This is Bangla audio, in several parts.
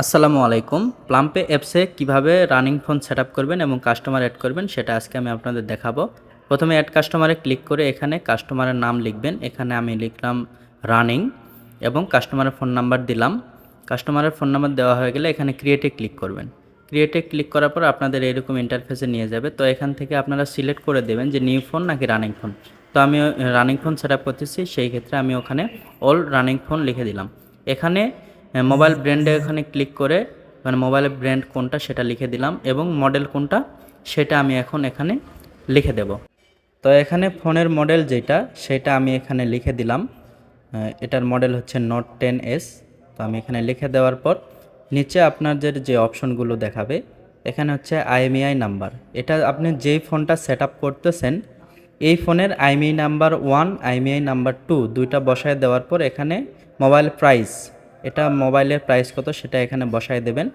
আসসালামু আলাইকুম। প্লাম্পে অ্যাপসে কীভাবে রানিং ফোন সেট করবেন এবং কাস্টমার অ্যাড করবেন সেটা আজকে আমি আপনাদের দেখাবো। প্রথমে অ্যাড কাস্টমারে ক্লিক করে এখানে কাস্টমারের নাম লিখবেন। এখানে আমি লিখলাম রানিং এবং কাস্টমারের ফোন নাম্বার দিলাম। কাস্টমারের ফোন নাম্বার দেওয়া হয়ে গেলে এখানে ক্রিয়েটে ক্লিক করবেন। ক্রিয়েটে ক্লিক করার পর আপনাদের এরকম ইন্টারফেসে নিয়ে যাবে। তো এখান থেকে আপনারা সিলেক্ট করে দেবেন যে নিউ ফোন নাকি রানিং ফোন তো আমি রানিং ফোন সেট করতেছি, সেই ক্ষেত্রে আমি ওখানে অল রানিং ফোন লিখে দিলাম। এখানে মোবাইল ব্র্যান্ডে এখানে ক্লিক করে মানে মোবাইলের ব্র্যান্ড কোনটা সেটা লিখে দিলাম এবং মডেল কোনটা সেটা আমি এখন এখানে লিখে দেব। তো এখানে ফোনের মডেল যেটা, সেটা আমি এখানে লিখে দিলাম। এটার মডেল হচ্ছে নোট টেন এস তো আমি এখানে লিখে দেওয়ার পর, নিচে আপনাদের যে অপশনগুলো দেখাবে, এখানে হচ্ছে আইএমইআই নাম্বার এটা আপনি যেই ফোনটা সেট আপ করতেছেন, এই ফোনের IMEI number one IMEI number two দুইটা বসায় দেওয়ার পর এখানে মোবাইল প্রাইস এটা মোবাইলের প্রাইস কত সেটা এখানে বসায় দেবেন।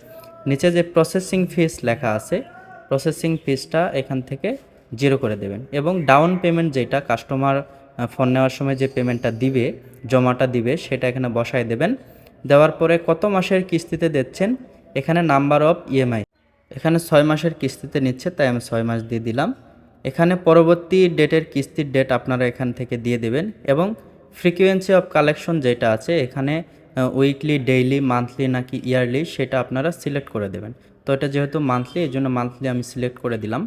নিচে যে প্রসেসিং ফিস লেখা আছে প্রসেসিং ফিসটা এখান থেকে জিরো করে দেবেন এবং ডাউন পেমেন্ট যেটা কাস্টমার ফোন নেওয়ার সময় যে পেমেন্টটা দিবে, জমাটা দিবে, সেটা এখানে বসায় দেবেন। দেওয়ার পরে কত মাসের কিস্তিতে দিচ্ছেন, এখানে নাম্বার অফ ইএমআই এখানে ছয় মাসের কিস্তিতে নিচ্ছে, তাই আমি ছয় মাস দিয়ে দিলাম। এখানে পরবর্তী ডেটের কিস্তির ডেট আপনারা এখান থেকে দিয়ে দেবেন এবং ফ্রিকুয়েন্সি অফ কালেকশন যেটা আছে, এখানে উইকলি ডেইলি মান্থলি নাকি ইয়ারলি সেটা আপনারা সিলেক্ট করে দেবেন। তো এটা যেহেতু মান্থলি এই জন্য মান্থলি আমি সিলেক্ট করে দিলাম।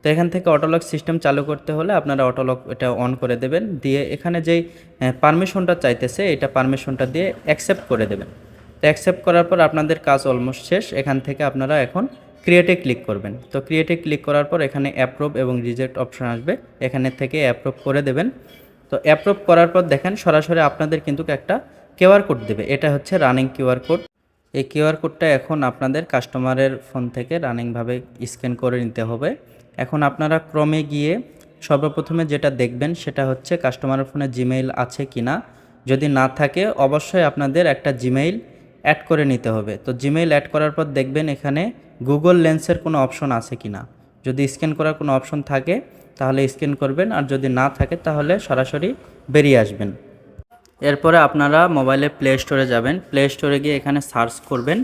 তো এখান থেকে অটোলক সিস্টেম চালু করতে হলে আপনারা অটোলক এটা অন করে দেবেন। দিয়ে এখানে যেই পারমিশনটা চাইতেছে, এটা পারমিশনটা দিয়ে অ্যাকসেপ্ট করে দেবেন। তো অ্যাকসেপ্ট করার পর আপনাদের কাজ অলমোস্ট শেষ। এখান থেকে আপনারা এখন ক্রিয়েটে ক্লিক করবেন। তো ক্রিয়েটে ক্লিক করার পর এখানে অ্যাপ্রুভ এবং রিজেক্ট অপশন আসবে। এখানে থেকে অ্যাপ্রুভ করে দেবেন। তো অ্যাপ্রুভ করার পর দেখেন সরাসরি আপনাদের কিন্তু একটা কিউআর কোড দেবে। এটা হচ্ছে রানিং কিউআর কোড। এই কিউআর কোডটা এখন আপনাদের কাস্টমারের ফোন থেকে রানিংভাবে স্ক্যান করে নিতে হবে। এখন আপনারা ক্রমে গিয়ে সর্বপ্রথমে যেটা দেখবেন সেটা হচ্ছে কাস্টমারের ফোনে জিমেইল আছে কি না যদি না থাকে, অবশ্যই আপনাদের একটা জিমেইল অ্যাড করে নিতে হবে। তো জিমেইল অ্যাড করার পর দেখবেন এখানে গুগল লেন্সের কোনো অপশন আছে কি না যদি স্ক্যান করার কোনো অপশন থাকে, তাহলে স্ক্যান করবেন। আর যদি না থাকে, তাহলে সরাসরি বেরিয়ে আসবেন। এরপরে আপনারা মোবাইলে প্লে স্টোরে যাবেন। প্লে স্টোরে গিয়ে এখানে সার্চ করবেন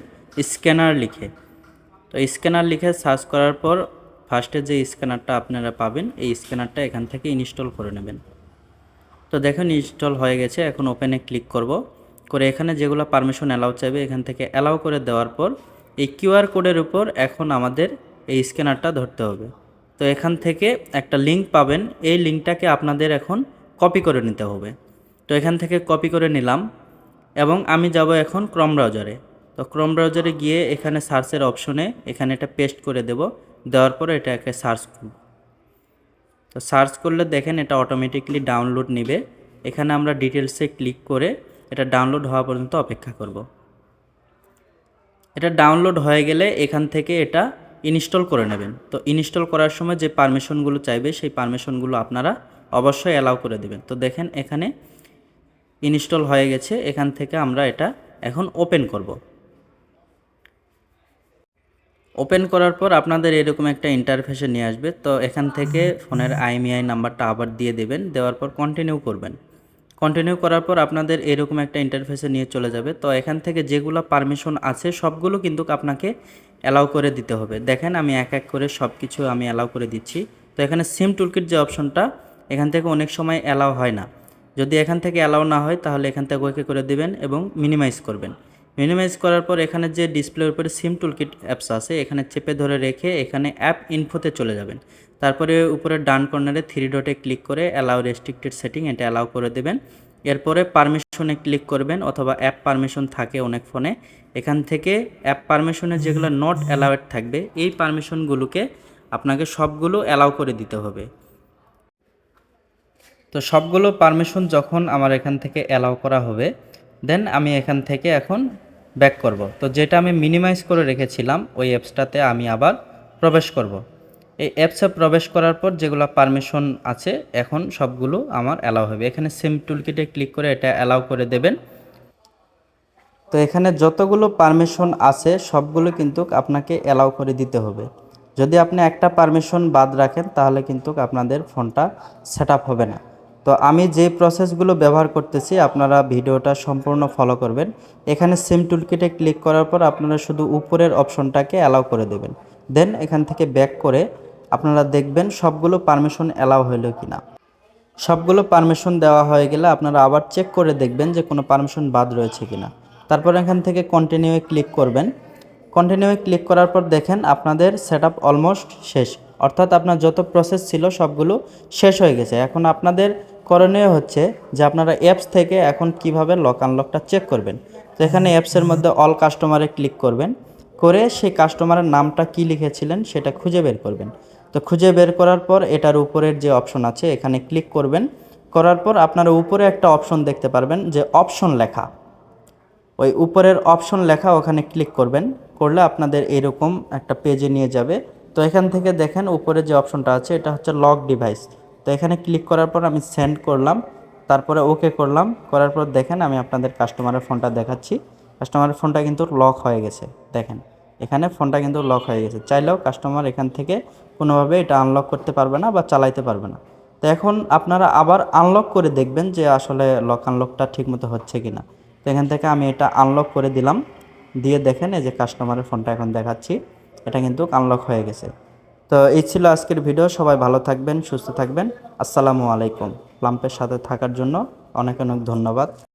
স্ক্যানার লিখে। তো স্ক্যানার লিখে সার্চ করার পর ফার্স্টে যে স্ক্যানারটা আপনারা পাবেন, এই স্ক্যানারটা এখান থেকে ইনস্টল করে নেবেন। তো দেখুন, ইনস্টল হয়ে গেছে। এখন ওপেনে ক্লিক করব। করে এখানে যেগুলো পারমিশন অ্যালাউ চাইবে, এখান থেকে অ্যালাউ করে দেওয়ার পর এই কিউআর কোডের উপর এখন আমাদের এই স্ক্যানারটা ধরতে হবে। তো এখান থেকে একটা লিঙ্ক পাবেন। এই লিঙ্কটাকে আপনাদের এখন কপি করে নিতে হবে। তো এখান থেকে কপি করে নিলাম এবং আমি যাব এখন ক্রম ব্রাউজারে তো ক্রম ব্রাউজারে গিয়ে এখানে সার্চের অপশনে এখানে এটা পেস্ট করে দেব। দেওয়ার পরে এটাকে সার্চ করব। তো সার্চ করলে দেখেন এটা অটোমেটিকলি ডাউনলোড নেবে। এখানে আমরা ডিটেলসে ক্লিক করে এটা ডাউনলোড হওয়া পর্যন্ত অপেক্ষা করব। এটা ডাউনলোড হয়ে গেলে এখান থেকে এটা ইনস্টল করে নেবেন। তো ইনস্টল করার সময় যে পারমিশনগুলো চাইবে সেই পারমিশনগুলো আপনারা অবশ্যই অ্যালাউ করে দেবেন। তো দেখেন এখানে ইনস্টল হয়ে গেছে, এখান থেকে আমরা এটা এখন ওপেন করব। ওপেন করার পর আপনাদের এরকম একটা ইন্টারফেসে নিয়ে আসবে, তো এখান থেকে ফোনের আইএমইআই নাম্বারটা আবার দিয়ে দেবেন, দেওয়ার পর কন্টিনিউ করবেন। কন্টিনিউ করার পর আপনাদের এরকম একটা ইন্টারফেসে নিয়ে চলে যাবে, তো এখান থেকে যেগুলো পারমিশন আছে সবগুলো কিন্তু আপনাকে অ্যালাউ করে দিতে হবে। দেখেন আমি এক এক করে সব কিছু আমি অ্যালাউ করে দিচ্ছি, তো এখানে সিম টুলকিট যে অপশনটা এখান থেকে অনেক সময় অ্যালাউ হয় না। যদি এখান থেকে অ্যালাউ না হয়, তাহলে এখান থেকে ওকে করে দিবেন এবং মিনিমাইজ করবেন। মিনিমাইজ করার পর এখানে যে ডিসপ্লের উপরে সিম টুলকিট অ্যাপস আছে, এখানে চেপে ধরে রেখে এখানে অ্যাপ ইনফোতে চলে যাবেন। তারপরে উপরে ডান কর্নারে থ্রি ডটে ক্লিক করে অ্যালাউ রেস্ট্রিক্টেড সেটিং এটা অ্যালাউ করে দেবেন। এরপরে পারমিশনে ক্লিক করবেন অথবা অ্যাপ পারমিশন থাকে অনেক ফোনে। এখান থেকে অ্যাপ পারমিশনে যেগুলো নট অ্যালাউড থাকবে, এই পারমিশনগুলোকে আপনাকে সবগুলো অ্যালাউ করে দিতে হবে। তো সবগুলো পারমিশন যখন আমার এখান থেকে অ্যালাউ করা হবে দেন আমি এখান থেকে এখন ব্যাক করব। তো যেটা আমি মিনিমাইজ করে রেখেছিলাম, ওই অ্যাপসটাতে আমি আবার প্রবেশ করব। এই অ্যাপসে প্রবেশ করার পর যেগুলো পারমিশন আছে, এখন সবগুলো আমার অ্যালাউ হবে। এখানে সিম টুলকিটে ক্লিক করে এটা অ্যালাউ করে দেবেন। তো এখানে যতগুলো পারমিশন আছে, সবগুলো কিন্তু আপনাকে অ্যালাউ করে দিতে হবে। যদি আপনি একটা পারমিশন বাদ রাখেন, তাহলে কিন্তু আপনাদের ফোনটা সেট হবে না। তো আমি যে প্রসেসগুলো ব্যবহার করতেছি, আপনারা ভিডিওটা সম্পূর্ণ ফলো করবেন। এখানে সিম টুলকিটে ক্লিক করার পর আপনারা শুধু উপরের অপশনটাকে অ্যালাউ করে দেবেন। দেন এখান থেকে ব্যাক করে আপনারা দেখবেন সবগুলো পারমিশন অ্যালাউ হইল কিনা। সবগুলো পারমিশন দেওয়া হয়ে গেলে আপনারা আবার চেক করে দেখবেন যে কোনো পারমিশন বাদ রয়েছে কিনা। তারপর এখান থেকে কন্টিনিউয়ে ক্লিক করবেন। কন্টিনিউয়ে ক্লিক করার পর দেখেন আপনাদের সেট অলমোস্ট শেষ। অর্থাৎ আপনার যত প্রসেস ছিল সবগুলো শেষ হয়ে গেছে। এখন আপনাদের করণীয় হচ্ছে যে আপনারা অ্যাপস থেকে এখন কীভাবে লক আনলকটা চেক করবেন। তো এখানে অ্যাপসের মধ্যে অল কাস্টমারে ক্লিক করবেন। করে সেই কাস্টমারের নামটা কি লিখেছিলেন সেটা খুঁজে বের করবেন। তো খুঁজে বের করার পর এটার উপরের যে অপশন আছে এখানে ক্লিক করবেন। করার পর আপনারা উপরে একটা অপশন দেখতে পারবেন যে অপশন লেখা। ওই উপরের অপশন লেখা ওখানে ক্লিক করবেন। করলে আপনাদের এরকম একটা পেজে নিয়ে যাবে। তো এখান থেকে দেখেন উপরে যে অপশনটা আছে, এটা হচ্ছে লক ডিভাইস তো এখানে ক্লিক করার পর আমি সেন্ড করলাম। তারপরে ওকে করলাম। করার পর দেখেন আমি আপনাদের কাস্টমারের ফোনটা দেখাচ্ছি। কাস্টমারের ফোনটা কিন্তু লক হয়ে গেছে। দেখেন, এখানে ফোনটা কিন্তু লক হয়ে গেছে। চাইলেও কাস্টমার এখান থেকে কোনোভাবে এটা আনলক করতে পারবে না বা চালাইতে পারবে না। তো এখন আপনারা আবার আনলক করে দেখবেন যে আসলে লক আনলকটা ঠিকমতো হচ্ছে কি না তো এখান থেকে আমি এটা আনলক করে দিলাম। দিয়ে দেখেন এই যে কাস্টমারের ফোনটা এখন দেখাচ্ছি। এটা কিন্তু আনলক হয়ে গেছে। তো এই ছিল আজকের ভিডিও। সবাই ভালো থাকবেন, সুস্থ থাকবেন। আসসালামু আলাইকুম। প্লাম্পের সাথে থাকার জন্য অনেক অনেক ধন্যবাদ।